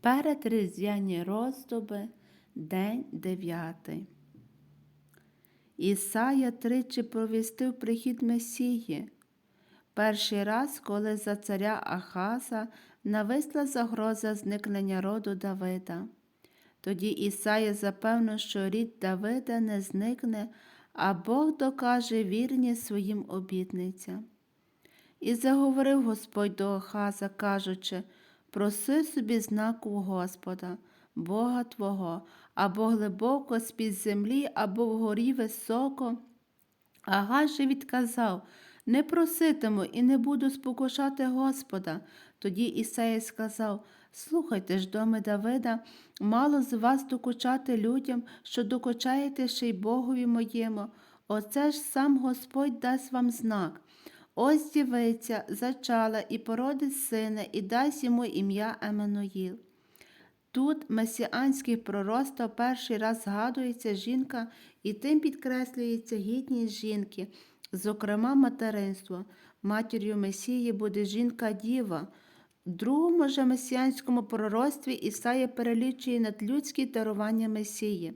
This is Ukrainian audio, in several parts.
Перед різдвяні роздоби, день дев'ятий. Ісая тричі провістив прихід Месії. Перший раз, коли за царя Ахаза нависла загроза зникнення роду Давида. Тоді Ісая запевнив, що рід Давида не зникне, а Бог докаже вірність своїм обітницям. І заговорив Господь до Ахаза, кажучи, проси собі знаку Господа, Бога Твого, або глибоко з-під землі, або вгорі високо. Агаж же відказав, не проситиму і не буду спокушати Господа. Тоді Ісаїя сказав, слухайте ж, доми Давида, мало з вас докучати людям, що докучаєте ще й Богові моєму. Оце ж сам Господь дасть вам знак. Ось дівиця зачала і породить сина, і дасть йому ім'я Еммануїл. Тут месіанський пророцтво перший раз згадується жінка, і тим підкреслюється гідність жінки, зокрема материнство. Матір'ю Месії буде жінка-діва. В другому же месіанському пророцтві Ісая перелічує надлюдські дарування Месії.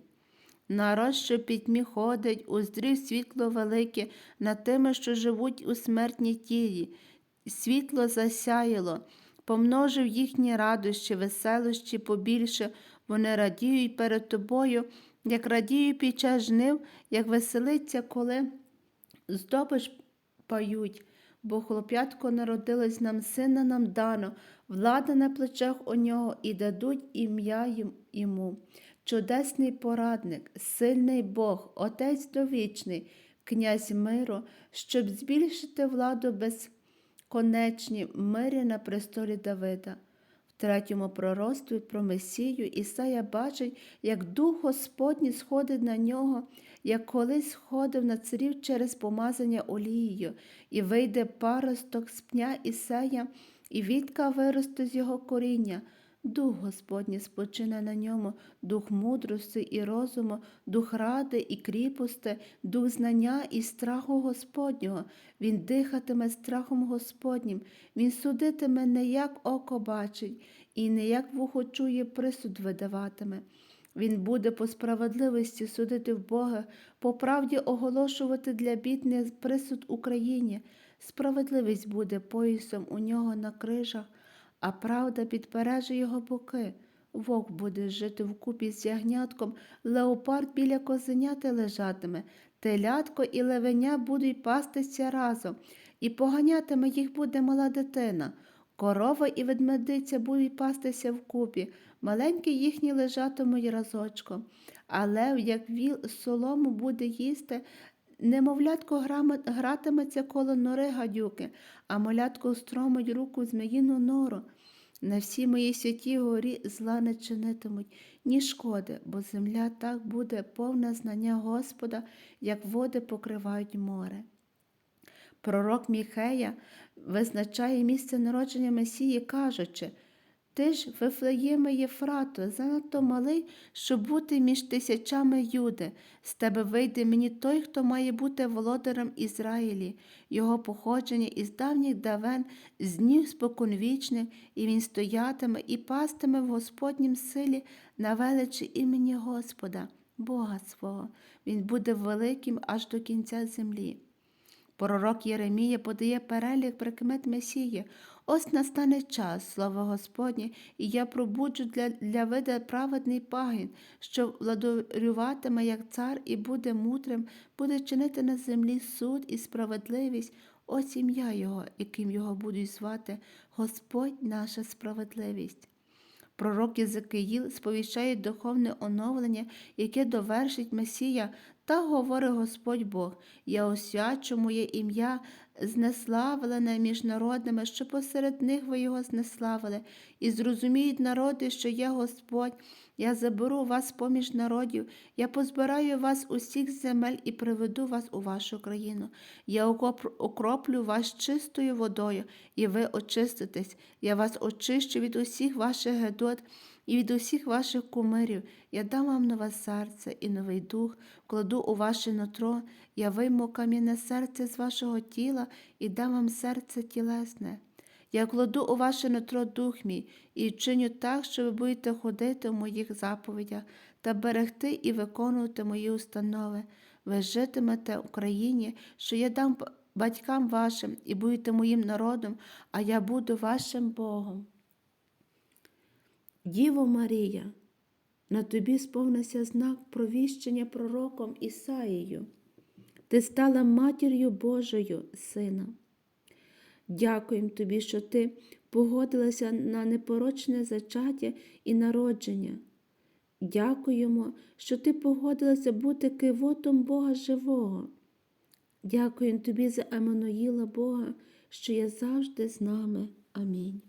Народ, що пітьмі ходить, уздрів світло велике над тими, що живуть у смертній тілі. Світло засяяло, помножив їхні радощі, веселощі побільше, вони радіють перед тобою, як радіють під час жнив, як веселиться, коли здобич пають. Бо хлоп'ятко народилось нам, сина нам дано, влада на плечах у нього і дадуть ім'я йому. Чудесний порадник, сильний Бог, Отець довічний, князь миру, щоб збільшити владу безконечні мирі на престолі Давида. Третьому пророцтві про Месію Ісая бачить, як Дух Господній сходить на нього, як колись сходив на царів через помазання олією, і вийде паросток з пня Ісая, і вітка виросте з його коріння. Дух Господній спочине на ньому, дух мудрості і розуму, дух ради і кріпости, дух знання і страху Господнього. Він дихатиме страхом Господнім, він судитиме не як око бачить, і не як вухо чує присуд видаватиме. Він буде по справедливості судити в Бога, по правді оголошувати для бідних присуд Україні. Справедливість буде поясом у нього на крижах, а правда підпереже його боки. Вовк буде жити вкупі з ягнятком, леопард біля козеняти лежатиме, телятко і левеня будуть пастися разом, і поганятиме їх буде мала дитина. Корова і ведмедиця будуть пастися вкупі, маленькі їхні лежатимуть разочком, а лев, як віл, солому буде їсти, немовлятко гратиметься коло нори гадюки, а малятко стромить руку зміїну нору. На всій моїй святій горі зла не чинитимуть, ні шкоди, бо земля так буде повна знання Господа, як води покривають море. Пророк Міхея визначає місце народження Месії, кажучи, ти ж, Вифлеєме Єфрато, занадто малий, щоб бути між тисячами юди. З тебе вийде мені той, хто має бути володарем Ізраїлі, його походження із давніх давен, з днів споконвічних, і він стоятиме і пастиме в Господнім силі на величі імені Господа, Бога свого. Він буде великим аж до кінця землі. Пророк Єремія подає перелік прикмет Месії. Ось настане час, слава Господнє, і я пробуджу для, для вида праведний пагін, що владарюватиме як цар і буде мудрим, буде чинити на землі суд і справедливість. Ось ім'я Його, яким його будуть звати, Господь наша справедливість. Пророк Єзекиїл сповіщає духовне оновлення, яке довершить Месія, та говорить Господь Бог: Я освячу моє ім'я, знеславлене між народами, що посеред них ви його знеславили, і зрозуміють народи, що я Господь. Я заберу вас поміж народів, я позбираю вас усіх земель і приведу вас у вашу країну. Я окроплю вас чистою водою, і ви очиститесь. Я вас очищу від усіх ваших гедот і від усіх ваших кумирів. Я дам вам нове серце і новий дух, кладу у ваше нутро, я вийму кам'яне серце з вашого тіла і дам вам серце тілесне. Я кладу у ваше нутро дух мій і вчиню так, що ви будете ходити в моїх заповідях та берегти і виконувати мої установи. Ви житимете в країні, що я дам батькам вашим, і будете моїм народом, а я буду вашим Богом. Діво Марія, на тобі сповнився знак провіщення пророком Ісаїю. Ти стала матір'ю Божою, Сина. Дякуємо тобі, що ти погодилася на непорочне зачаття і народження. Дякуємо, що ти погодилася бути кивотом Бога живого. Дякуємо тобі за Еммануїла Бога, що є завжди з нами. Амінь.